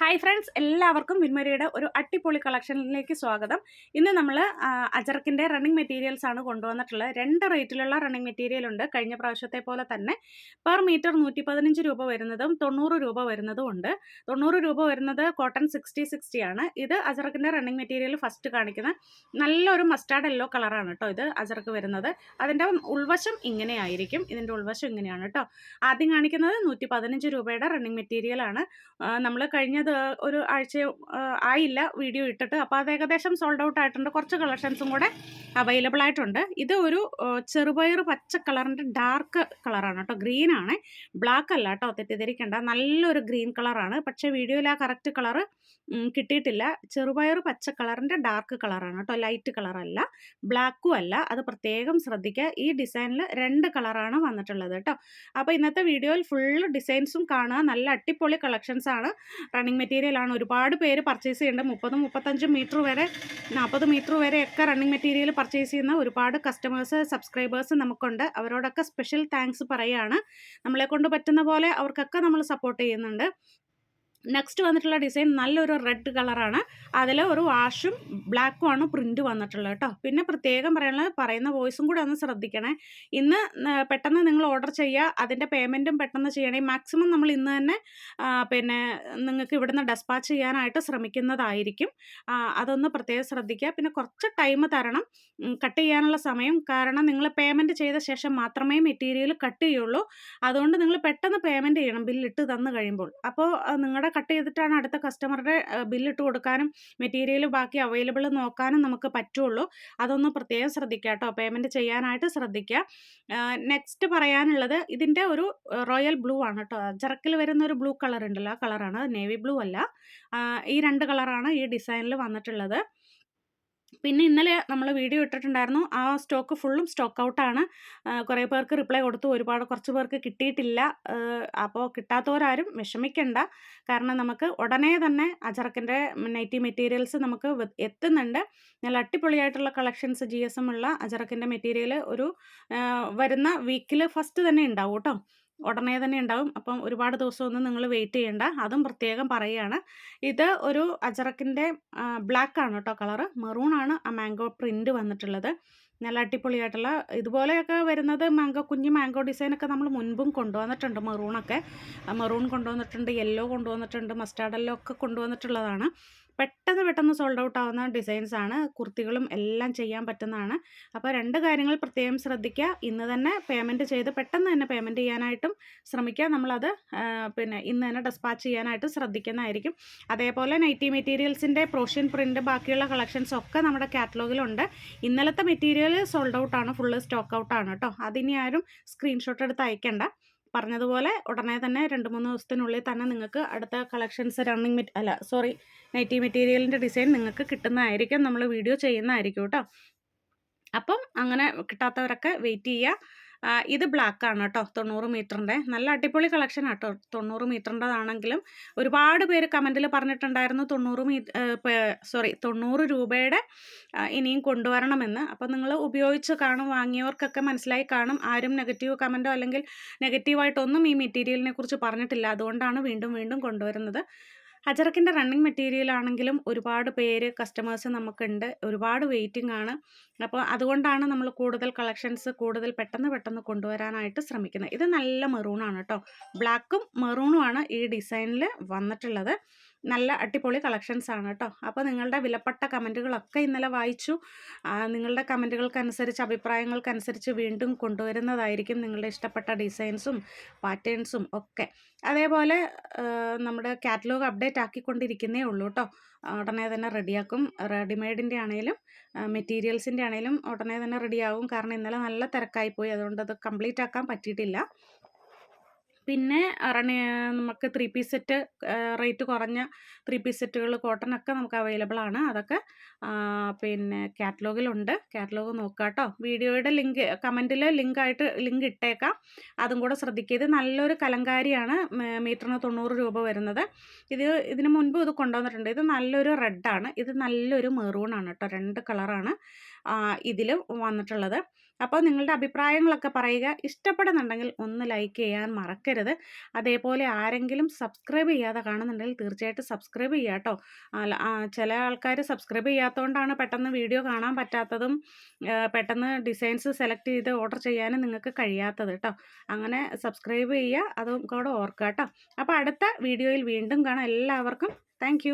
Hi friends എല്ലാവർക്കും വിൻമരിയുടെ ഒരു അട്ടിപ്പൊളി കളക്ഷനിലേക്ക് സ്വാഗതം. ഇന്ന് നമ്മൾ അജറക്കിന്റെ റണ്ണിങ് മെറ്റീരിയൽസ് ആണ് കൊണ്ടുവന്നിട്ടുള്ളത്. രണ്ട് റേറ്റിലുള്ള റണ്ണിങ് മെറ്റീരിയൽ ഉണ്ട്. കഴിഞ്ഞ പ്രാവശ്യത്തെ പോലെ തന്നെ പെർ മീറ്റർ നൂറ്റി പതിനഞ്ച് രൂപ വരുന്നതും തൊണ്ണൂറ് രൂപ വരുന്നതും ഉണ്ട്. തൊണ്ണൂറ് രൂപ വരുന്നത് കോട്ടൺ സിക്സ്റ്റി സിക്സ്റ്റി ആണ്. ഇത് അജറക്കിന്റെ റണ്ണിങ് മെറ്റീരിയൽ ഫസ്റ്റ് കാണിക്കുന്ന നല്ലൊരു മസ്റ്റാർഡ് യെല്ലോ കളറാണ് കേട്ടോ ഇത് അജർക്ക് വരുന്നത്. അതിന്റെ ഉൾവശം ഇങ്ങനെയായിരിക്കും. ഇതിന്റെ ഉൾവശം ഇങ്ങനെയാണ് കേട്ടോ ആദ്യം കാണിക്കുന്നത് നൂറ്റി പതിനഞ്ച് രൂപയുടെ റണ്ണിങ് മെറ്റീരിയലാണ് നമ്മൾ കഴിഞ്ഞത് ഒരു ആഴ്ച ആയില്ല. വീഡിയോ ഇട്ടിട്ട്. അപ്പോൾ അത് ഏകദേശം സോൾഡ് ഔട്ട് ആയിട്ടുണ്ട്. കുറച്ച് കളക്ഷൻസും കൂടെ അവൈലബിൾ ആയിട്ടുണ്ട്. ഇത് ഒരു ചെറുപയർ പച്ച കളറിന്റെ ഡാർക്ക് കളറാണ് കേട്ടോ. ഗ്രീൻ ആണ്. ബ്ലാക്ക് അല്ല കേട്ടോ. തെറ്റിദ്ധരിക്കേണ്ട. നല്ലൊരു ഗ്രീൻ കളറാണ്. പക്ഷേ വീഡിയോയിൽ ആ കറക്റ്റ് കളറ് കിട്ടിയിട്ടില്ല. ചെറുപയർ പച്ച കളറിന്റെ ഡാർക്ക് കളറാണ് കേട്ടോ. ലൈറ്റ് കളറല്ല. ബ്ലാക്കും അല്ല. അത് പ്രത്യേകം ശ്രദ്ധിക്കുക. ഈ ഡിസൈനിൽ രണ്ട് കളറാണ് വന്നിട്ടുള്ളത് കേട്ടോ. അപ്പോൾ ഇന്നത്തെ വീഡിയോയിൽ ഫുൾ ഡിസൈൻസും കാണുക. നല്ല അടിപൊളി കളക്ഷൻസാണ് ആണ്. റണ്ണിങ് മെറ്റീരിയൽ ആണ്. ഒരുപാട് പേര് പർച്ചേസ് ചെയ്യുന്നുണ്ട്. മുപ്പതും മുപ്പത്തഞ്ചും മീറ്റർ വരെ നാൽപ്പത് മീറ്റർ വരെ വരെയൊക്കെ റണ്ണിങ് മെറ്റീരിയൽ പർച്ചേസ് ചെയ്യുന്ന ഒരുപാട് കസ്റ്റമേഴ്സ് സബ്സ്ക്രൈബേഴ്സ് നമുക്കുണ്ട്. അവരോടൊക്കെ സ്പെഷ്യൽ താങ്ക്സ് പറയുകയാണ് നമ്മളെ കൊണ്ട് പറ്റുന്ന പോലെ അവർക്കൊക്കെ നമ്മൾ സപ്പോർട്ട് ചെയ്യുന്നുണ്ട്. നെക്സ്റ്റ് വന്നിട്ടുള്ള ഡിസൈൻ നല്ലൊരു റെഡ് കളറാണ് അതിൽ ഒരു വാഷും ബ്ലാക്കും ആണ് പ്രിന്റ് വന്നിട്ടുള്ളത് കേട്ടോ പിന്നെ പ്രത്യേകം പറയാനുള്ളത് പറയുന്ന വോയിസും കൂടെ ഒന്ന് ശ്രദ്ധിക്കണേ. ഇന്ന് പെട്ടെന്ന് നിങ്ങൾ ഓർഡർ ചെയ്യുക അതിന്റെ പേയ്മെന്റും പെട്ടെന്ന് ചെയ്യണേ. മാക്സിമം നമ്മൾ ഇന്ന് തന്നെ പിന്നെ നിങ്ങൾക്ക് ഇവിടുന്ന് ഡെസ്പാച്ച് ചെയ്യാനായിട്ട് ശ്രമിക്കുന്നതായിരിക്കും. അതൊന്ന് പ്രത്യേകം ശ്രദ്ധിക്കുക. പിന്നെ കുറച്ച് ടൈം തരണം. കട്ട് ചെയ്യാനുള്ള സമയം. കാരണം നിങ്ങൾ പേയ്മെന്റ് ചെയ്ത ശേഷം മാത്രമേ മെറ്റീരിയൽ കട്ട് ചെയ്യുള്ളൂ. അതുകൊണ്ട് നിങ്ങൾ പെട്ടെന്ന് പേയ്മെന്റ് ചെയ്യണം ബില്ലിട്ട് തന്നു കഴിയുമ്പോൾ. അപ്പോൾ നിങ്ങളുടെ കട്ട് ചെയ്തിട്ടാണ് അടുത്ത കസ്റ്റമറുടെ ബില്ലിട്ട് കൊടുക്കാനും മെറ്റീരിയൽ ബാക്കി അവൈലബിൾ നോക്കാനും നമുക്ക് പറ്റുള്ളൂ. അതൊന്ന് പ്രത്യേകം ശ്രദ്ധിക്കുക കേട്ടോ പേയ്മെന്റ് ചെയ്യാനായിട്ട് ശ്രദ്ധിക്കുക നെക്സ്റ്റ് പറയാനുള്ളത് ഇതിന്റെ ഒരു റോയൽ ബ്ലൂ ആണ് കേട്ടോ. ജറക്കിൽ വരുന്ന ഒരു ബ്ലൂ കളർ ഉണ്ടല്ലോ ആ കളറാണ്. നേവി ബ്ലൂ അല്ല. ഈ രണ്ട് കളറാണ് ഈ ഡിസൈനിൽ വന്നിട്ടുള്ളത്. പിന്നെ ഇന്നലെ നമ്മൾ വീഡിയോ ഇട്ടിട്ടുണ്ടായിരുന്നു. ആ സ്റ്റോക്ക് ഫുള്ളും സ്റ്റോക്ക് ഔട്ടാണ്. കുറേ പേർക്ക് റിപ്ലൈ കൊടുത്തു. ഒരുപാട് കുറച്ച് പേർക്ക് കിട്ടിയിട്ടില്ല. അപ്പോൾ കിട്ടാത്തവരാരും വിഷമിക്കണ്ട. കാരണം നമുക്ക് ഉടനെ തന്നെ അജറക്കിന്റെ നൈറ്റി മെറ്റീരിയൽസ് നമുക്ക് എത്തുന്നുണ്ട്. നല്ല അടിപൊളിയായിട്ടുള്ള കളക്ഷൻസ് ജി എസ് എം ഉള്ള അജറക്കിന്റെ മെറ്റീരിയൽ ഒരു വരുന്ന വീക്കിൽ ഫസ്റ്റ് തന്നെ ഉണ്ടാവും കേട്ടോ. ഉടനെ തന്നെ ഉണ്ടാവും. അപ്പം ഒരുപാട് ദിവസമൊന്നും നിങ്ങൾ വെയിറ്റ് ചെയ്യേണ്ട. അതും പ്രത്യേകം പറയുകയാണ്. ഇത് ഒരു അജറക്കിന്റെ ബ്ലാക്ക് ആണ് കേട്ടോ കളറ് മെറൂൺ ആണ് ആ മാംഗോ പ്രിന്റ് വന്നിട്ടുള്ളത്. നല്ല അടിപൊളിയായിട്ടുള്ള ഇതുപോലെയൊക്കെ വരുന്നത് മാംഗോ കുഞ്ഞ് മാംഗോ ഡിസൈനൊക്കെ നമ്മൾ മുൻപും കൊണ്ടുവന്നിട്ടുണ്ട് മെറൂണൊക്കെ മെറൂൺ കൊണ്ടുവന്നിട്ടുണ്ട് യെല്ലോ കൊണ്ടുവന്നിട്ടുണ്ട് മസ്റ്റാർഡ് എല്ലോ ഒക്കെ കൊണ്ടുവന്നിട്ടുള്ളതാണ്. പെട്ടെന്ന് പെട്ടെന്ന് സോൾഡ് ഔട്ട് ആവുന്ന ഡിസൈൻസ് ആണ്. കുർത്തികളും എല്ലാം ചെയ്യാൻ പറ്റുന്നതാണ്. അപ്പോൾ രണ്ട് കാര്യങ്ങൾ പ്രത്യേകം ശ്രദ്ധിക്കുക. ഇന്ന് തന്നെ പേയ്മെന്റ് ചെയ്ത് പെട്ടെന്ന് തന്നെ പേയ്മെന്റ് ചെയ്യാനായിട്ടും ശ്രമിക്കുക. നമ്മളത് പിന്നെ ഇന്ന് തന്നെ ഡെസ്പാച്ച് ചെയ്യാനായിട്ട് ശ്രദ്ധിക്കുന്നതായിരിക്കും. അതേപോലെ നൈറ്റി മെറ്റീരിയൽസിന്റെ പ്രോഷ്യൻ പ്രിന്റ് ബാക്കിയുള്ള കളക്ഷൻസ് ഒക്കെ നമ്മുടെ കാറ്റലോഗിലുണ്ട് ഇന്നലത്തെ മെറ്റീരിയൽ സോൾഡ് ഔട്ടാണ് ഫുള്ള് സ്റ്റോക്ക് ഔട്ടാണ് കേട്ടോ. അതിനി ആരും സ്ക്രീൻഷോട്ട് എടുത്ത് അയക്കണ്ട. പറഞ്ഞതുപോലെ ഉടനെ തന്നെ രണ്ട് മൂന്ന് ദിവസത്തിനുള്ളിൽ തന്നെ നിങ്ങൾക്ക് അടുത്ത കളക്ഷൻസ് റണ്ണിങ് മെറ്റ് അല്ല സോറി നൈറ്റി മെറ്റീരിയലിന്റെ ഡിസൈൻ നിങ്ങൾക്ക് കിട്ടുന്നതായിരിക്കും. നമ്മൾ വീഡിയോ ചെയ്യുന്നതായിരിക്കും കേട്ടോ. അപ്പം അങ്ങനെ കിട്ടാത്തവരൊക്കെ വെയിറ്റ് ചെയ്യുക. ഇത് ബ്ലാക്ക് ആണ് കേട്ടോ തൊണ്ണൂറ് മീറ്ററിന്റെ. നല്ല അടിപൊളി കളക്ഷൻ ആട്ടോ തൊണ്ണൂറ് മീറ്ററിന്റെതാണെങ്കിലും. ഒരുപാട് പേര് കമന്റിൽ പറഞ്ഞിട്ടുണ്ടായിരുന്നു തൊണ്ണൂറ് മീ സോറി തൊണ്ണൂറ് രൂപയുടെ ഇനിയും കൊണ്ടുവരണമെന്ന്. അപ്പോൾ നിങ്ങൾ ഉപയോഗിച്ച് കാണും വാങ്ങിയവർക്കൊക്കെ മനസ്സിലായി കാണും. ആരും നെഗറ്റീവ് കമന്റോ അല്ലെങ്കിൽ നെഗറ്റീവായിട്ടൊന്നും ഈ മെറ്റീരിയലിനെ കുറിച്ച് പറഞ്ഞിട്ടില്ല. അതുകൊണ്ടാണ് വീണ്ടും വീണ്ടും കൊണ്ടുവരുന്നത്. അജറക്കിന്റെ റണ്ണിങ് മെറ്റീരിയൽ ആണെങ്കിലും ഒരുപാട് പേര് കസ്റ്റമേഴ്സ് നമുക്കുണ്ട്. ഒരുപാട് വെയിറ്റിംഗ് ആണ്. അപ്പോൾ അതുകൊണ്ടാണ് നമ്മൾ കൂടുതൽ കളക്ഷൻസ് കൂടുതൽ പെട്ടെന്ന് പെട്ടെന്ന് കൊണ്ടുവരാനായിട്ട് ശ്രമിക്കുന്നത്. ഇത് നല്ല മെറൂണാണ് കേട്ടോ ബ്ലാക്കും മെറൂണുമാണ് ഈ ഡിസൈനിൽ വന്നിട്ടുള്ളത്. നല്ല അടിപൊളി കളക്ഷൻസ് ആണ് കേട്ടോ അപ്പോൾ നിങ്ങളുടെ വിലപ്പെട്ട കമന്റുകളൊക്കെ ഇന്നലെ വായിച്ചു. നിങ്ങളുടെ കമന്റുകൾക്കനുസരിച്ച് അഭിപ്രായങ്ങൾക്കനുസരിച്ച് വീണ്ടും കൊണ്ടുവരുന്നതായിരിക്കും നിങ്ങളുടെ ഇഷ്ടപ്പെട്ട ഡിസൈൻസും പാറ്റേൺസും ഒക്കെ. അതേപോലെ നമ്മുടെ കാറ്റലോഗ് അപ്ഡേറ്റ് ആക്കിക്കൊണ്ടിരിക്കുന്നേ ഉള്ളൂ കേട്ടോ ഉടനെ തന്നെ റെഡിയാക്കും. റെഡിമെയ്ഡിന്റെ ആണെങ്കിലും മെറ്റീരിയൽസിന്റെ ആണെങ്കിലും ഉടനെ തന്നെ റെഡിയാകും. കാരണം ഇന്നലെ നല്ല തിരക്കായിപ്പോയി. അതുകൊണ്ട് അത് കംപ്ലീറ്റ് ആക്കാൻ പറ്റിയിട്ടില്ല. പിന്നെ നമുക്ക് ത്രീ പീസ് സെറ്റ് റേറ്റ് കുറഞ്ഞ ത്രീ പീസ് സെറ്റുകൾ കോട്ടൺ ഒക്കെ നമുക്ക് അവൈലബിൾ ആണ്. അതൊക്കെ പിന്നെ കാറ്റലോഗിലുണ്ട്. കാറ്റലോഗ് നോക്കുക കേട്ടോ വീഡിയോയുടെ ലിങ്ക് കമന്റിൽ ലിങ്കായിട്ട് ലിങ്ക് ഇട്ടേക്കാം. അതും കൂടെ ശ്രദ്ധിക്കുക ഇത് നല്ലൊരു കലങ്കാരിയാണ്. മീറ്ററിന് തൊണ്ണൂറ് രൂപ വരുന്നത്. ഇത് ഇതിന് മുൻപ് ഇത് കൊണ്ടുവന്നിട്ടുണ്ട്. ഇത് നല്ലൊരു റെഡാണ്. ഇത് നല്ലൊരു മെറൂൺ ആണ് കേട്ടോ രണ്ട് കളറാണ് ഇതിൽ വന്നിട്ടുള്ളത്. അപ്പോൾ നിങ്ങളുടെ അഭിപ്രായങ്ങളൊക്കെ പറയുക. ഇഷ്ടപ്പെടുന്നുണ്ടെങ്കിൽ ഒന്ന് ലൈക്ക് ചെയ്യാൻ മറക്കരുത്. അതേപോലെ ആരെങ്കിലും സബ്സ്ക്രൈബ് ചെയ്യാതെ കാണുന്നുണ്ടെങ്കിൽ തീർച്ചയായിട്ടും സബ്സ്ക്രൈബ് ചെയ്യുക കേട്ടോ. ചില ആൾക്കാർ സബ്സ്ക്രൈബ് ചെയ്യാത്തതുകൊണ്ടാണ് പെട്ടെന്ന് വീഡിയോ കാണാൻ പറ്റാത്തതും പെട്ടെന്ന് ഡിസൈൻസ് സെലക്ട് ചെയ്ത് ഓർഡർ ചെയ്യാനും നിങ്ങൾക്ക് കഴിയാത്തത് കേട്ടോ. അങ്ങനെ സബ്സ്ക്രൈബ് ചെയ്യുക. അതും കൂടെ ഓർക്കുക കേട്ടോ. അപ്പോൾ അടുത്ത വീഡിയോയിൽ വീണ്ടും കാണാം. എല്ലാവർക്കും താങ്ക്